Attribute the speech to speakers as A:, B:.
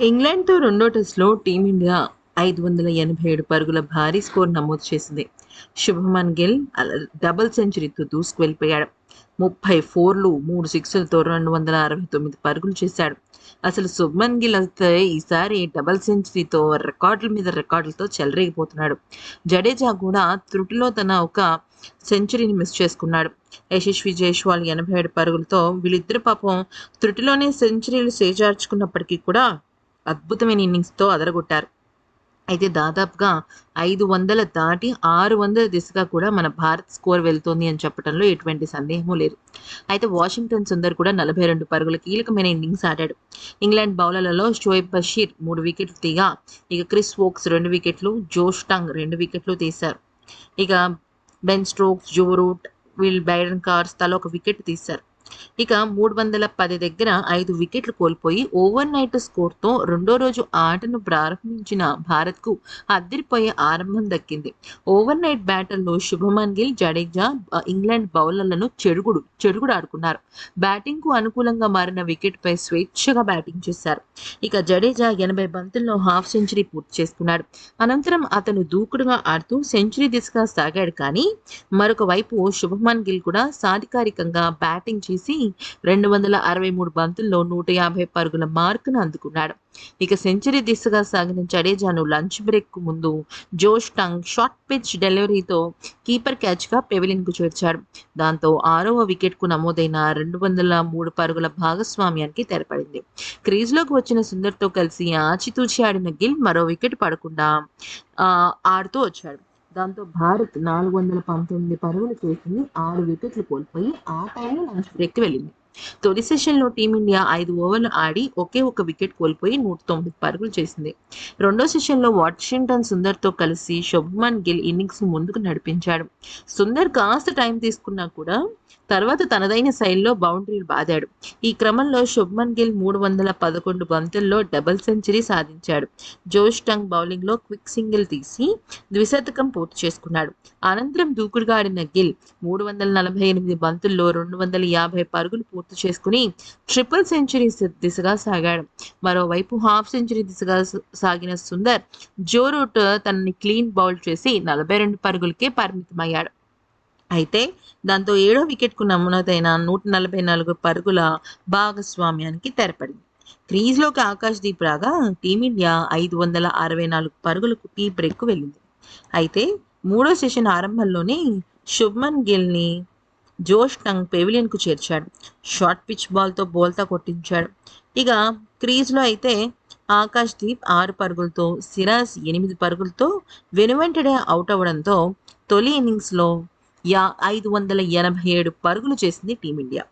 A: ఇంగ్లాండ్తో రెండో టెస్ట్లో టీమిండియా ఐదు వందల ఎనభై ఏడు పరుగుల భారీ స్కోర్ నమోదు చేసింది. శుభమన్ గిల్ అల- డబుల్ సెంచరీతో దూసుకువెళ్ళిపోయాడు ముప్పై ఫోర్లు మూడు సిక్స్లతో రెండు వందల అరవై తొమ్మిది పరుగులు చేశాడు. అసలు శుభమన్ గిల్ అయితే ఈసారి డబల్ సెంచరీతో రికార్డుల మీద రికార్డులతో చెలరేగిపోతున్నాడు. జడేజా కూడా త్రుటిలో తన ఒక సెంచరీని మిస్ చేసుకున్నాడు. యశస్వి జైస్వాల్ ఎనభై ఏడు పరుగులతో వీళ్ళిద్దరు పాపం త్రుటిలోనే సెంచరీలు చేజార్చుకున్నప్పటికీ కూడా అద్భుతమైన ఇన్నింగ్స్తో అదరగొట్టారు. అయితే దాదాపుగా ఐదు వందల దాటి ఆరు వందల దిశగా కూడా మన భారత్ స్కోర్ వెళ్తోంది అని చెప్పడంలో ఎటువంటి సందేహము లేదు. అయితే వాషింగ్టన్ సుందర్ కూడా నలభై రెండు పరుగుల కీలకమైన ఇన్నింగ్స్ ఆడాడు. ఇంగ్లాండ్ బౌలర్లలో షోయబ్ బషీర్ మూడు వికెట్లు తీగా ఇక క్రిస్ వోక్స్ రెండు వికెట్లు జోష్ టంగ్ రెండు వికెట్లు తీశారు. ఇక బెన్ స్ట్రోక్స్ జో రూట్ వీల్ బైడన్ కార్స్ తల ఒక వికెట్ తీశారు. ఇక మూడు వందల పది దగ్గర ఐదు వికెట్లు కోల్పోయి ఓవర్ నైట్ స్కోర్తో రెండో రోజు ఆటను ప్రారంభించిన భారత్కు అద్దరిపోయే ఆరంభం దక్కింది. ఓవర్ నైట్ బ్యాటర్లో శుభమన్ గిల్ జడేజా ఇంగ్లాండ్ బౌలర్లను చెడుగుడు చెడుగుడు ఆడుకున్నారు బ్యాటింగ్కు అనుకూలంగా మారిన వికెట్పై స్వేచ్ఛగా బ్యాటింగ్ చేశారు. ఇక జడేజా ఎనభై బంతుల్లో హాఫ్ సెంచరీ పూర్తి చేసుకున్నాడు. అనంతరం అతను దూకుడుగా ఆడుతూ సెంచరీ దిశగా సాగాడు కానీ మరొక వైపు శుభమన్ గిల్ కూడా సాధికారికంగా బ్యాటింగ్ చేసి రెండు వందల అరవై మూడు బంతుల్లో నూట యాభై పరుగుల మార్కును అందుకున్నాడు. ఇక సెంచరీ దిశగా సాగిన జడేజాను లంచ్ బ్రేక్కు ముందు జోష్ టంగ్ షార్ట్ పిచ్ డెలివరీతో కీపర్ క్యాచ్గా పెవిలియన్కు చేర్చాడు. దాంతో ఆరవ వికెట్కు నమోదైన రెండు వందల మూడు పరుగుల భాగస్వామ్యానికి తెరపడింది. క్రీజ్లోకి వచ్చిన సుందర్తో కలిసి ఆచితూచి ఆడిన గిల్ మరో వికెట్ పడకుండా ఆడుతూ వచ్చాడు. దాంతో భారత్ నాలుగు వందల పంతొమ్మిది పరుగులు చేసింది ఆరు వికెట్లు కోల్పోయి ఆ టైంలో లంచ్ బ్రేక్కి వెళ్ళింది. తొలి సెషన్లో టీమిండియా ఐదు ఓవర్లు ఆడి ఒకే ఒక వికెట్ కోల్పోయి నూట తొమ్మిది పరుగులు చేసింది. రెండో సెషన్లో వాషింగ్టన్ సుందర్తో కలిసి శుభ్మన్ గిల్ ఇన్నింగ్స్ ముందుకు నడిపించాడు. సుందర్ కాస్త టైం తీసుకున్నా కూడా తర్వాత తనదైన శైలిలో బౌండరీలు బాదాడు. ఈ క్రమంలో శుభ్మన్ గిల్ మూడు వందల పదకొండు బంతుల్లో డబుల్ సెంచరీ సాధించాడు. జోష్ టంగ్ బౌలింగ్లో క్విక్ సింగిల్ తీసి ద్విశతకం పూర్తి చేసుకున్నాడు. అనంతరం దూకుడుగా ఆడిన గిల్ మూడు వందల నలభై ఎనిమిది బంతుల్లో రెండు వందల యాభై పరుగులు పూర్తి చేసుకుని ట్రిపుల్ సెంచరీ దిశగా సాగాడు. మరోవైపు హాఫ్ సెంచరీ దిశగా సాగిన సుందర్ జో రూట్ తనని క్లీన్ బౌల్ చేసి నలభై రెండు పరుగులకే పరిమితమయ్యాడు. అయితే దాంతో ఏడో వికెట్కు నమోదైన నూట నలభై నాలుగు పరుగుల భాగస్వామ్యానికి తెరపడింది. క్రీజ్లోకి ఆకాష్ దీప్ రాగా టీమిండియా ఐదు వందల అరవై నాలుగు పరుగులకు టీ బ్రేక్కు వెళ్ళింది. అయితే మూడో సెషన్ ఆరంభంలోనే శుభ్మన్ గిల్ని జోష్ టంగ్ పెవిలియన్కు చేర్చాడు. షార్ట్ పిచ్ బాల్తో బోల్తా కొట్టించాడు. ఇక క్రీజ్లో అయితే ఆకాష్ దీప్ ఆరు పరుగులతో సిరాజ్ ఎనిమిది పరుగులతో వెనువెంటనే అవుట్ అవ్వడంతో తొలి ఇన్నింగ్స్లో యా ఐదు వందల ఎనభై ఏడు పరుగులు చేసింది టీమిండియా.